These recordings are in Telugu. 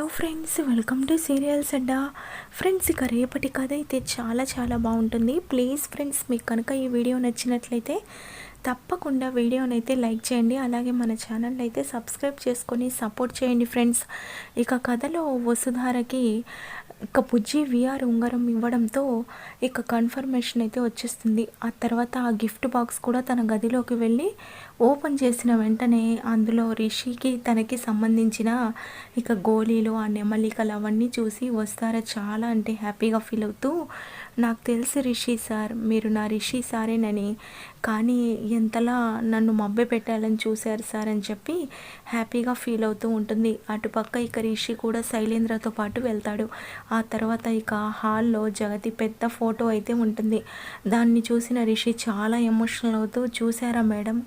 Hello friends welcome to serials adda friends ఇక రేపటి కథ అయితే చాలా చాలా బాగుంటుంది. ప్లీజ్ ఫ్రెండ్స్ మీకు కనుక ఈ వీడియో నచ్చినట్లయితే తప్పకుండా వీడియోని అయితే లైక్ చేయండి. అలాగే మన ఛానల్ అయితే సబ్స్క్రైబ్ చేసుకొని సపోర్ట్ చేయండి ఫ్రెండ్స్. ఇక కథలో వసుధారకి ఇక బుజ్జి విఆర్ ఉంగరం ఇవ్వడంతో ఇక కన్ఫర్మేషన్ అయితే వచ్చేస్తుంది. ఆ తర్వాత ఆ గిఫ్ట్ బాక్స్ కూడా తన గదిలోకి వెళ్ళి ఓపెన్ చేసిన వెంటనే అందులో రిషికి తనకి సంబంధించిన ఇక గోళీలు ఆ నెమలికలు అవన్నీ చూసి వస్తారా చాలా అంటే హ్యాపీగా ఫీల్ అవుతూ నాకు తెలిసి రిషి సార్ మీరు నా రిషి సారేనని. కానీ ఎంతలా నన్ను మబ్బె పెట్టాలని చూశారు సార్ అని చెప్పి హ్యాపీగా ఫీల్ అవుతూ ఉంటుంది. అటుపక్క ఇక రిషి కూడా శైలేంద్రతో పాటు వెళ్తాడు. ఆ తర్వాత ఇక హాల్లో జగతి పెద్ద ఫోటో అయితే ఉంటుంది. దాన్ని చూసిన రిషి చాలా ఎమోషనల్ అవుతూ చూసారా మేడం?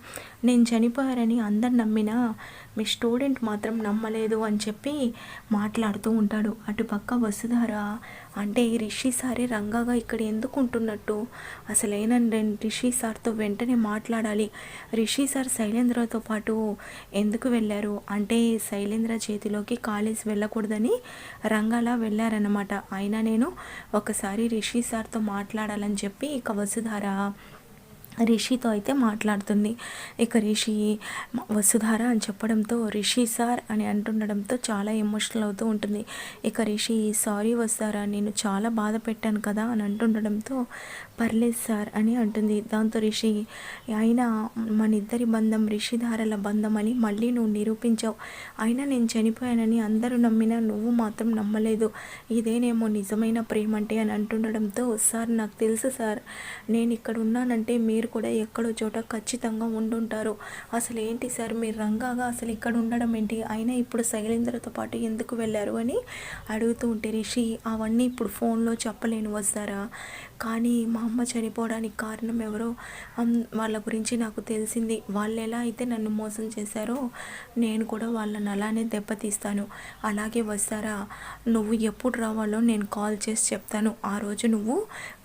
నేను చనిపోయారని అందరు నమ్మినా మీ స్టూడెంట్ మాత్రం నమ్మలేదు అని చెప్పి మాట్లాడుతూ ఉంటాడు. అటుపక్క వసుధార అంటే ఈ రిషి సారే రంగాగా ఇక్కడ ఎందుకు ఉంటున్నట్టు? అసలేనండి రిషి సార్తో వెంటనే మాట్లాడాలి. రిషి సార్ శైలేంద్రతో పాటు ఎందుకు వెళ్ళారు? అంటే శైలేంద్ర చేతిలోకి కాలేజ్ వెళ్ళకూడదని రంగాలా వెళ్ళారన్నమాట. అయినా నేను ఒకసారి రిషి సార్తో మాట్లాడాలని చెప్పి ఇక వసుధార రిషితో అయితే మాట్లాడుతుంది. ఇక రిషి వసుధార అని చెప్పడంతో రిషి సార్ అని అంటుండడంతో చాలా ఎమోషనల్ అవుతూ ఉంటుంది. ఇక రిషి సారీ వస్తారా నేను చాలా బాధ పెట్టాను కదా అని అంటుండడంతో పర్లేదు సార్ అని అంటుంది. దాంతో రిషి అయినా మన ఇద్దరి బంధం రిషిధారల బంధం అని మళ్ళీ నువ్వు నిరూపించావు. అయినా నేను చనిపోయానని అందరూ నమ్మినా నువ్వు మాత్రం నమ్మలేదు. ఇదేనేమో నిజమైన ప్రేమ అంటే అని అంటుండడంతో సార్ నాకు తెలుసు సార్. నేను ఇక్కడ ఉన్నానంటే మీరు కూడా ఎక్కడో చోట ఖచ్చితంగా ఉండుంటారు. అసలు ఏంటి సార్? మీరు రంగాగా అసలు ఇక్కడ ఉండడం ఏంటి? అయినా ఇప్పుడు శైలేంద్రతో పాటు ఎందుకు వెళ్ళారు అని అడుగుతూ ఉంటే రిషి అవన్నీ ఇప్పుడు ఫోన్లో చెప్పలేను వస్తారా కానీ మా అమ్మ చనిపోవడానికి కారణం ఎవరో వాళ్ళ గురించి నాకు తెలిసింది. వాళ్ళు ఎలా అయితే నన్ను మోసం చేశారో నేను కూడా వాళ్ళని అలానే దెబ్బతీస్తాను. అలాగే వస్తారా? నువ్వు ఎప్పుడు రావాలో నేను కాల్ చేసి చెప్తాను. ఆ రోజు నువ్వు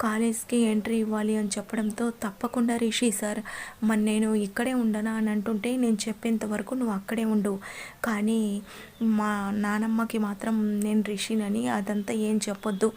కాలేజ్కి ఎంట్రీ ఇవ్వాలి అని చెప్పడంతో తప్పకుండా రిషి సార్ మరి నేను ఇక్కడే ఉండనా అని అంటుంటే నేను చెప్పేంత వరకు నువ్వు అక్కడే ఉండు. కానీ మా నానమ్మకి మాత్రం నేను రిషినని అదంతా ఏం చెప్పొద్దు.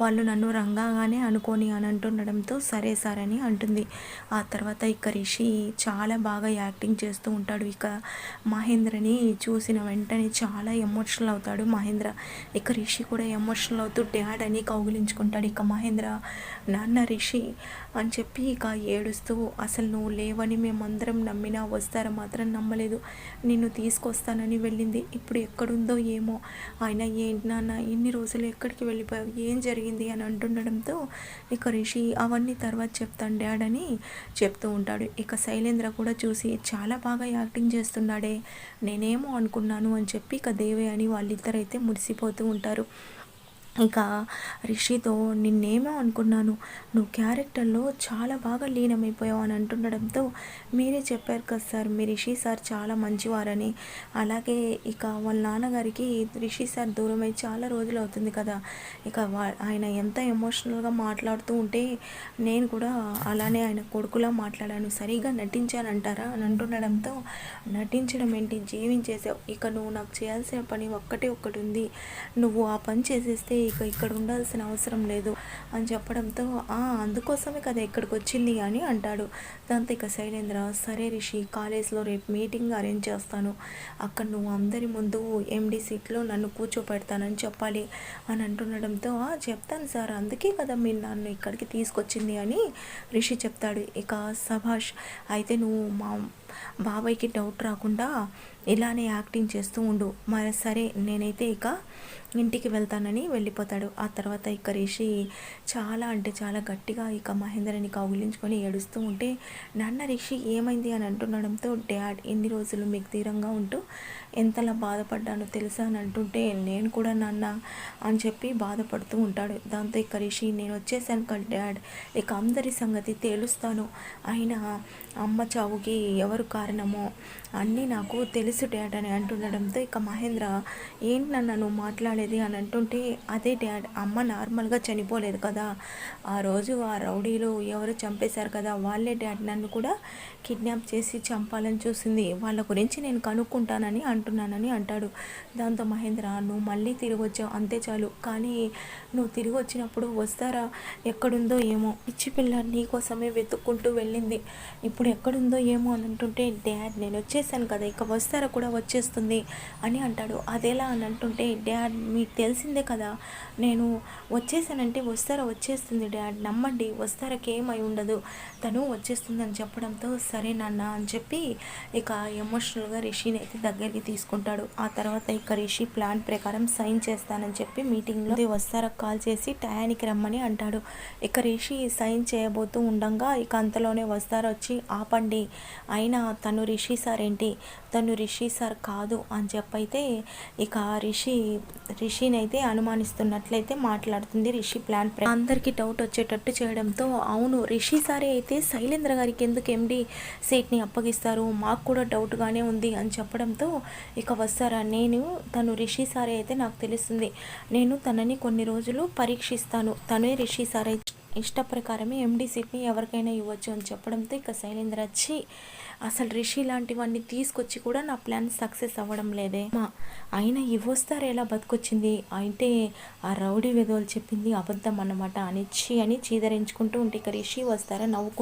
వాళ్ళు నన్ను రంగాగానే అనుకోని అని అంటుండడంతో సరే సార్ అని అంటుంది. ఆ తర్వాత ఇక రిషి చాలా బాగా యాక్టింగ్ చేస్తూ ఉంటాడు. ఇక మహేంద్రని చూసిన వెంటనే చాలా ఎమోషనల్ అవుతాడు మహేంద్ర. ఇక రిషి కూడా ఎమోషనల్ అవుతూ డాడ్ అని కౌగిలించుకుంటాడు. ఇక మహేంద్ర నాన్న రిషి అని చెప్పి ఇక ఏడుస్తూ అసలు నువ్వు లేవని మేమందరం నమ్మినా వస్తారా? మాత్రం నమ్మలేదు. నిన్ను తీసుకొస్తానని వెళ్ళింది. ఇప్పుడు ఎక్కడుందో ఏమో. ఆయన ఏంటి నాన్న ఇన్ని రోజులు ఎక్కడికి వెళ్ళిపోయావు? ఏం జరిగింది? అని అంటుండడంతో ఇక రిషి అవన్నీ తర్వాత చెప్తాను డాడ్ అని చెప్తూ ఉంటాడు. ఇక శైలేంద్ర కూడా చూసి చాలా బాగా యాక్టింగ్ చేస్తున్నాడే నేనేమో అనుకున్నాను అని చెప్పి ఇక దేవే అని వాళ్ళిద్దరైతే మురిసిపోతూ ఉంటారు. ఇక రిషితో నిన్నేమో అనుకున్నాను. నువ్వు క్యారెక్టర్లో చాలా బాగా లీనమైపోయావు అని అంటుండడంతో మీరే చెప్పారు కదా సార్ మీ రిషి సార్ చాలా మంచివారని. అలాగే ఇక వాళ్ళ నాన్నగారికి రిషి సార్ దూరమై చాలా రోజులు అవుతుంది కదా. ఇక ఆయన ఎంత ఎమోషనల్గా మాట్లాడుతూ ఉంటే నేను కూడా అలానే ఆయన కొడుకులా మాట్లాడాను. సరిగా నటించానంటారా అని అంటుండడంతో నటించడం ఏంటి? జీవించేసావు ఇక నువ్వు నాకు చేయాల్సిన పని ఒక్కటే ఒక్కటి ఉంది. నువ్వు ఆ పని చేసేస్తే ఇక ఇక్కడ ఉండాల్సిన అవసరం లేదు అని చెప్పడంతో అందుకోసమే కదా ఇక్కడికి వచ్చింది అని అంటాడు. దాంతో ఇక శైలేంద్ర సరే రిషి కాలేజ్లో రేపు మీటింగ్ అరేంజ్ చేస్తాను. అక్కడ నువ్వు అందరి ముందు ఎండి సీట్లో నన్ను కూర్చోపెడతానని చెప్పాలి అని అంటుండడంతో చెప్తాను సార్. అందుకే కదా మీరు నన్ను ఇక్కడికి తీసుకొచ్చింది అని రిషి చెప్తాడు. ఇక సభాష్ అయితే నువ్వు మా బాబాయ్కి డౌట్ రాకుండా ఇలానే యాక్టింగ్ చేస్తూ ఉండు. మరి సరే నేనైతే ఇక ఇంటికి వెళ్తానని వెళ్ళిపోతాడు. ఆ తర్వాత ఇక రిషి చాలా అంటే చాలా గట్టిగా ఇక మహేంద్రని కౌగిలించుకొని ఏడుస్తూ ఉంటే నాన్న రిషి ఏమైంది? అని అంటుండడంతో డాడ్ ఎన్ని రోజులు మీకు తీరంగా ఉంటూ ఎంతలా బాధపడ్డానో తెలుసా? అని అంటుంటే నేను కూడా నాన్న అని చెప్పి బాధపడుతూ ఉంటాడు. దాంతో ఇక రిషి నేను వచ్చేసాను కదా డాడ్ ఇక అందరి సంగతి తేలుస్తాను. అయినా అమ్మ చావుకి ఎవరు కారణమో? అన్నీ నాకు తెలుసు డాడ్ అని అంటుండడంతో ఇక మహేంద్ర ఏంటి నన్ను నువ్వు మాట్లాడేది? అని అంటుంటే అదే డాడ్ అమ్మ నార్మల్గా చనిపోలేదు కదా. ఆ రోజు ఆ రౌడీలు ఎవరు చంపేశారు కదా వాళ్ళే డాడ్ నన్ను కూడా కిడ్నాప్ చేసి చంపాలని చూసింది. వాళ్ళ గురించి నేను కనుక్కుంటానని అంటున్నానని అంటాడు. దాంతో మహేంద్ర నువ్వు మళ్ళీ తిరిగి వచ్చావు అంతే చాలు. కానీ నువ్వు తిరిగి వచ్చినప్పుడు వస్తారా? ఎక్కడుందో ఏమో. పిచ్చి పిల్ల నీ కోసమే వెతుక్కుంటూ వెళ్ళింది. ఇప్పుడు ఎక్కడుందో ఏమో అని అంటుంటే డాడ్ నేను వచ్చేసాను కదా ఇక వస్తారా కూడా వచ్చేస్తుంది అని అంటాడు. అదేలా అని అంటుంటే డాడ్ మీకు తెలిసిందే కదా నేను వచ్చేసానంటే వస్తారా వచ్చేస్తుంది డాడ్ నమ్మండి వస్తారాకి ఏమై ఉండదు. తను వచ్చేస్తుంది అని చెప్పడంతో సరే నాన్న అని చెప్పి ఇక ఎమోషనల్గా రిషిని అయితే దగ్గరికి తీసుకుంటాడు. ఆ తర్వాత ఇక రిషి ప్లాన్ ప్రకారం సైన్ చేస్తానని చెప్పి మీటింగ్లో వస్తారా? కాల్ చేసి టయానికి రమ్మని అంటాడు. ఇక రిషి సైన్ చేయబోతూ ఉండంగా ఇక అంతలోనే వస్తారా వచ్చి ఆపండి అయినా తను రిషి సార్ ఏంటి? తను రిషి సార్ కాదు అని చెప్పైతే ఇక రిషి రిషిని అయితే అనుమానిస్తున్నట్లయితే మాట్లాడుతుంది రిషి ప్లాన్ అందరికీ డౌట్ వచ్చేటట్టు చేయడంతో అవును రిషి సారే అయితే శైలేంద్ర గారికి ఎందుకు ఎండి సీట్ని అప్పగిస్తారు? మాకు కూడా డౌట్గానే ఉంది అని చెప్పడంతో ఇక వస్తారా? నేను తను రిషి సారే అయితే నాకు తెలుస్తుంది. నేను తనని కొన్ని రోజులు పరీక్షిస్తాను. తనే రిషి సారే ఇష్ట ప్రకారమే ఎండి సీట్ని ఎవరికైనా ఇవ్వచ్చు అని చెప్పడంతో ఇక శైలేంద్ర వచ్చి అసలు రిషి లాంటివన్నీ తీసుకొచ్చి కూడా నా ప్లాన్ సక్సెస్ అవ్వడం లేదే. మా అయినా ఇవ్వొస్తారు ఎలా బతికొచ్చింది? అంటే ఆ రౌడీ విధవలు చెప్పింది అబద్ధం అన్నమాట. అనిచ్చి అని చీదరించుకుంటూ ఉంటే ఇక రిషి వస్తారా నవ్వుకుంటూ